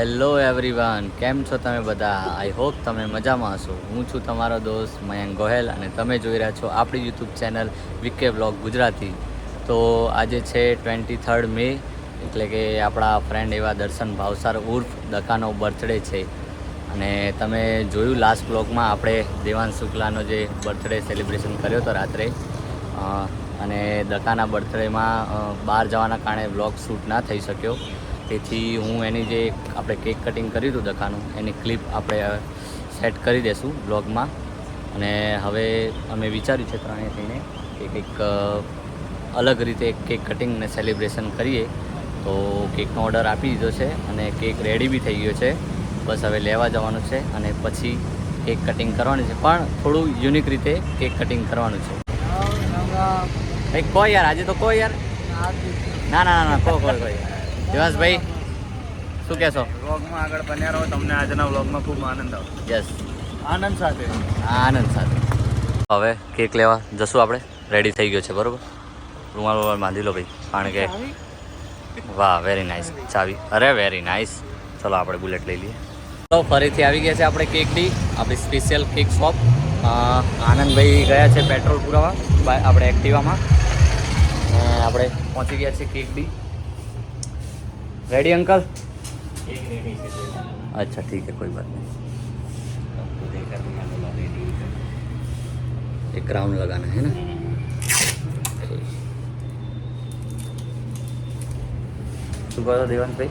Hello everyone કેમ છો તમે બધા? આઈ હોપ તમે મજામાં હશો. હું છું તમારો દોસ્ત મયંક ગોહેલ અને તમે જોઈ રહ્યા છો આપણી YouTube channel V K vlog Gujarati. તો આજે છે ટ્વેન્ટી થર્ડ મે એટલે કે આપણા ફ્રેન્ડ એવા દર્શન ભાવસાર ઉર્ફ દકાનો બર્થડે છે. અને તમે જોયું લાસ્ટ બ્લોગમાં આપણે દેવાંશ શુક્લાનો જે બર્થડે સેલિબ્રેશન કર્યો હતો રાત્રે. અને દકાના બર્થડેમાં બહાર જવાના કારણે બ્લોગ શૂટ ના થઈ શક્યો. તેથી હું એની જે આપણે કેક કટિંગ કર્યું હતું દખાનું એની ક્લિપ આપણે સેટ કરી દઈશું બ્લોગમાં અને હવે અમે વિચાર્યું છે ત્રણેય થઈને કે કંઈક અલગ રીતે કેક કટિંગ ને સેલિબ્રેશન કરીએ. તો કેકનો ઓર્ડર આપી દીધો છે અને કેક રેડી બી થઈ ગયો છે. બસ હવે લેવા જવાનું છે અને પછી કેક કટિંગ કરવાનું છે. પણ થોડું યુનિક રીતે કેક કટિંગ કરવાનું છે. કંઈક કહો યાર આજે તો કહો યાર. ના ના ના કહો કહો કહો દેવાંશભાઈ શું કહેશો? વ્લોગમાં આગળ બન્યા રહો તમને આજના વ્લોગમાં ખૂબ આનંદ આવશે. યસ આનંદ સાથે. આનંદ સાથે. હવે કેક લેવા જશું આપણે. રેડી થઈ ગયો છે બરોબર? રૂમાલ રૂમાલ બાંધી લો ભાઈ. કારણ કે વાહ વેરી નાઇસ ચાવી. અરે વેરી નાઇસ ચલો આપણે બુલેટ લઈ લઈએ. તો ફરીથી આવી ગયા છે આપણે કેક ડી આપણી સ્પેશિયલ કેક શોપ આનંદભાઈ ગયા છે પેટ્રોલ પુરાવા બા- આપણે એક્ટિવામાં આપણે પહોંચી ગયા છીએ કેક ડી रेडी अंकल अच्छा ठीक है कोई बात नहीं एक राउंड लगाना है ना શું કહો છો દેવાંશભાઈ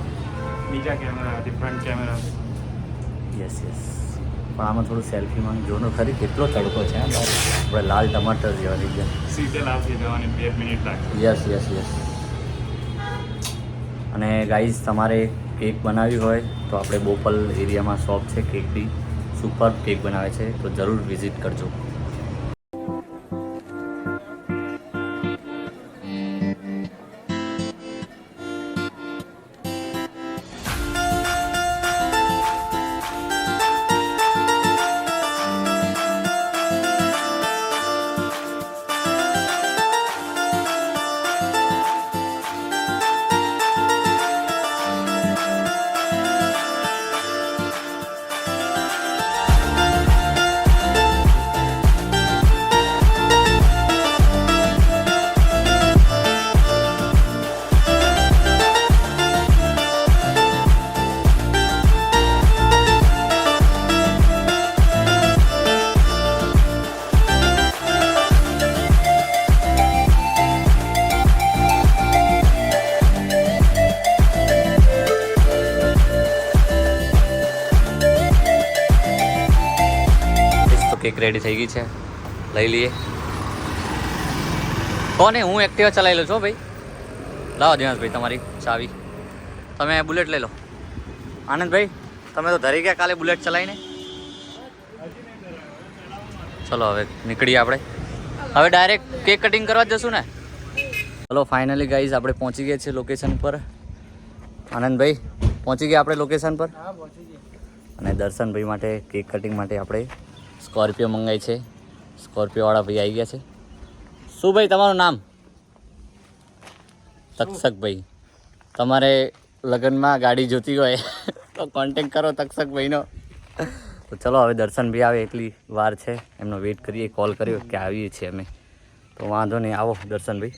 બીજા કેમેરાથી ફ્રન્ટ કેમેરા યસ યસ પણ આમાં થોડું સેલ્ફીમાં જોનો ખરી કેટલો તડકો છે હા બહાર આપણે લાલ ટમાટર જેવા થઈ ગયા સીધે લાવતી જવાની બે મિનિટ લાગશે યસ યસ યસ અને ગાઈઝ તમારે કેક બનાવવી હોય તો આપણે બોપલ એરિયામાં શોપ છે કેકની સુપર કેક બનાવે છે, તો જરૂર વિઝિટ કરજો. રેડી થઈ ગઈ છે. લઈ લઈએ. કોને હું એક્ટિવા ચલાવી લઉં છું ભાઈ. લાવો દિનેશભાઈ તમારી ચાવી. તમે બુલેટ લઈ લો. આનંદભાઈ તમે તો ધરી ગયા કાલે બુલેટ ચલાવીને? ચલો હવે નીકળીએ આપણે. હવે ડાયરેક્ટ કેક કટિંગ કરવા જશું ને. ચલો ફાઇનલી ગાઈઝ આપણે પહોંચી ગયા છીએ લોકેશન પર. આનંદભાઈ પહોંચી ગયા આપણે લોકેશન પર? અને દર્શનભાઈ માટે કેક કટિંગ માટે આપણે સ્કોર્પિયો મંગાવી છે. સ્કોર્પિયોવાળા ભાઈ આવી ગયા છે. શું ભાઈ તમારું નામ? તક્ષકભાઈ તમારે લગ્નમાં ગાડી જોતી હોય તો કોન્ટેક કરો તક્ષકભાઈનો તો ચલો હવે દર્શનભાઈ આવે એટલી વાર છે. એમનો વેઇટ કરીએ કોલ કર્યો કે આવીએ છીએ અમે. તો વાંધો નહીં આવો Darshanbhai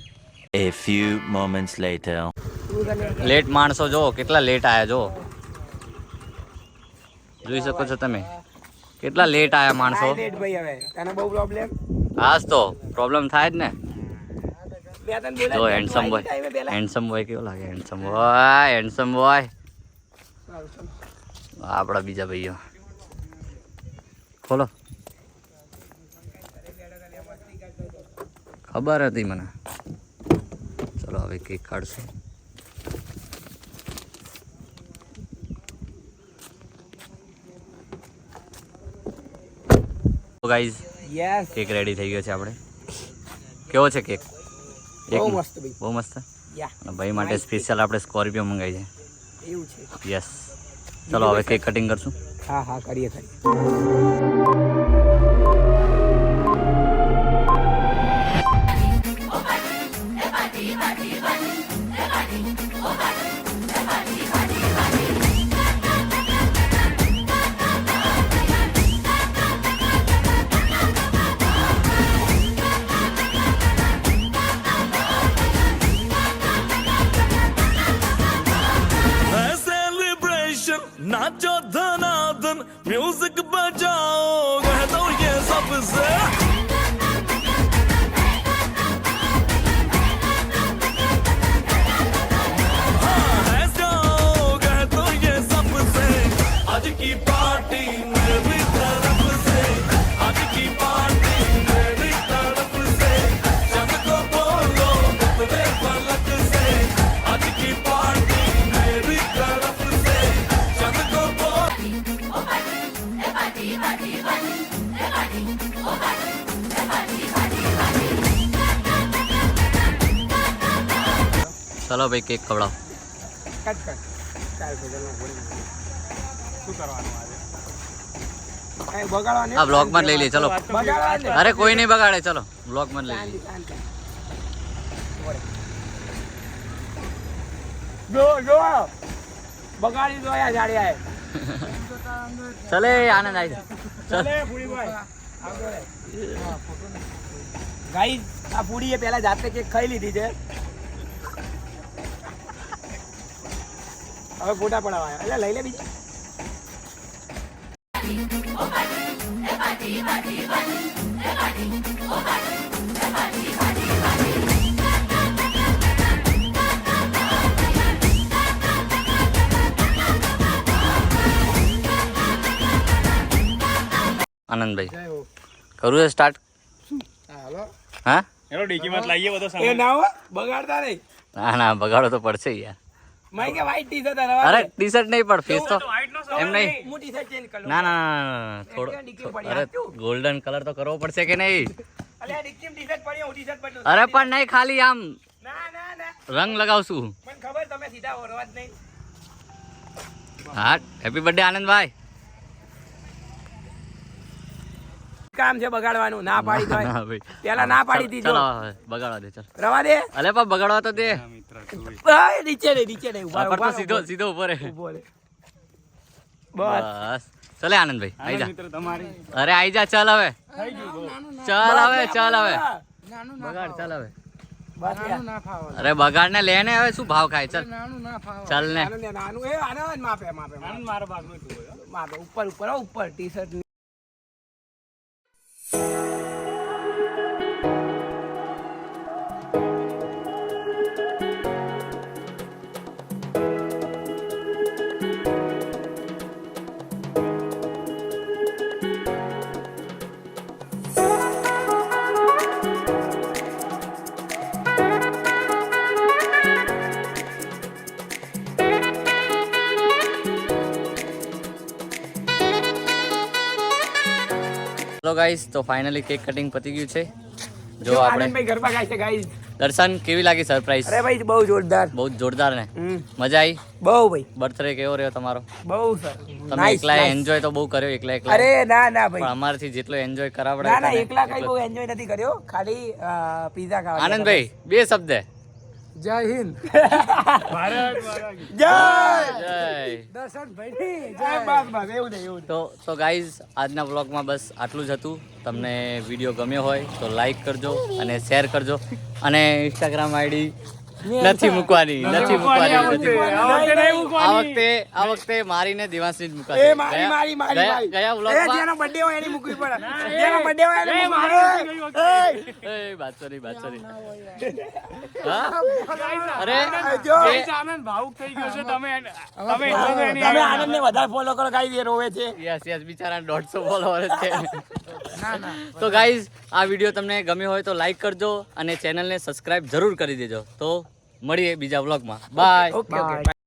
a few moments later. Late માણસો જો કેટલા લેટ આવ્યા જો જોઈ શકો છો તમે. કેટલા લેટ આયા માણસો? લેટ ભાઈ હવે. તને બહુ પ્રોબ્લેમ હાસ તો. પ્રોબ્લેમ થાય જ ને. જો હેન્ડસમ બોય હેન્ડસમ બોય કેવો લાગે? હેન્ડસમ બોય હેન્ડસમ બોય આપણા બીજા ભાઈઓ. ખોલો. ખબર હતી મને. ચલો હવે કેક કાઢશું. ગાઈઝ યસ કેક રેડી થઈ ગયો છે આપણે. કેવો છે કેક બહુ મસ્ત ભાઈ. બહુ મસ્ત? યા ભાઈ માટે સ્પેશિયલ આપણે સ્કોર્પિયો મંગાવી એવું છે. છે યસ ચલો હવે કેક કટિંગ કરશું. હા હા કરીએ કરીએ. is? ચલો ભાઈ કેક ખવડાવો. આ બ્લોગમાં લઈ લઈએ ચલો. અરે કોઈ નહીં બગાડે ચલો. બ્લોગમાં લઈ લઈએ. જો જો. બગાડી દો ચલે આનંદ આવી ગાઈ આ પૂરી એ પહેલા જાતે કેક ખાઈ લીધી છે. હવે ફોટા પડાવવા એટલે લઈ લે બીજી. આનંદભાઈ કરું સ્ટાર્ટ હાલો. હા? હેલો ડીકી મત લાવીએ બધો એ ના હો બગાડતા નહીં. ના ના બગાડો તો પડશે યાર. માઈ કે વ્હાઈટ ટી શર્ટ અરે ટી શર્ટ નહીં પણ ફેસ તો એમ નહીં. હું ટી શર્ટ ચેન્જ કરું. ના ના ના, થોડો અરે ગોલ્ડન કલર તો કરવો પડશે કે નહીં? અલે આ ડિક્કી ટી શર્ટ પડી હું ટી શર્ટ બદલું અરે પણ નહીં ખાલી આમ ના ના ના. રંગ લગાવશું. મને ખબર તમે સીધા ઓરવા જ નહીં. હા હેપી બર્થડે આનંદભાઈ. કામ છે બગાડવાનું ના પાડી દો પેલા ના પાડી દીધો. બગાડવા દે ચાલ. રવા દે. અલે પણ બગાડવા તો દે. નીચે નહીં નીચે નહીં ઊભા પર ઊભા સીધો સીધો ઉપર રે. બસ. ચલે આનંદભાઈ આઈ જા. મિત્ર તમારી. અરે આઈ જા ચાલ હવે. ચાલ હવે ચાલ હવે. બગાડ ચાલ હવે. અરે બગાડ ને લે ને હવે શું ભાવ ખાય? ચાલ. ચાલ ને ને ઉપર ઉપર ઉપર ટી શર્ટ ગાઈસ તો ફાઇનલી કેક કટિંગ પતી ગયું છે. જો આપણે ગરબા ગાય છે ગાઈસ દર્શન કેવી લાગી સરપ્રાઈઝ અરે ભાઈ બહુ જોરદાર. બહુ જોરદાર ને? મજા આવી બહુ ભાઈ. બર્થડે કેવો રહ્યો તમારો? બહુ સર. તમે એકલા એન્જોય તો બહુ કર્યો એકલા એકલા. અરે ના ના ભાઈ. અમારથી જેટલો એન્જોય કરાવડા ના ના એકલા કઈ બહુ એન્જોય નથી કર્યો. ખાલી પીઝા ખાવા આનંદભાઈ બે શબ્દ. જય હિન્દ. જય! દર્શન દર્શનભાઈ જય. બસ બસ એવું નહીં એવું તો તો ગાઈઝ આજના વ્લોગમાં બસ આટલું જ હતું. તમને વીડિયો ગમ્યો હોય તો લાઈક કરજો અને શેર કરજો. અને ઇન્સ્ટાગ્રામ આઈડી નથી મૂકવાની નથી મૂકવાની આ વખતે આ વખતે મારીને દિવાસી જ મૂકાશે. એ મારી મારી મારી ગયા- વ્લોગમાં જેનો બર્થડે હોય એની મૂકવી પડે. જેનો બર્થડે હોય એને મારો એ. બાદશાહ નહીં, બાદશાહ નહીં. હા? અરે જો. આનંદ ભાવુક થઈ ગયો છે. તમે તમે તમે આનંદને વધારે ફોલો કરો ગાઈ એ રોવે છે. યસ યસ બિચારા દોઢસો ફોલોવર છે. તો ગાઈઝ આ વીડિયો તમને ગમ્યો હોય તો લાઈક કરજો અને ચેનલને સબસ્ક્રાઇબ જરૂર કરી દેજો. તો મળીએ બીજા વ્લોગમાં બાય ઓકે ઓકે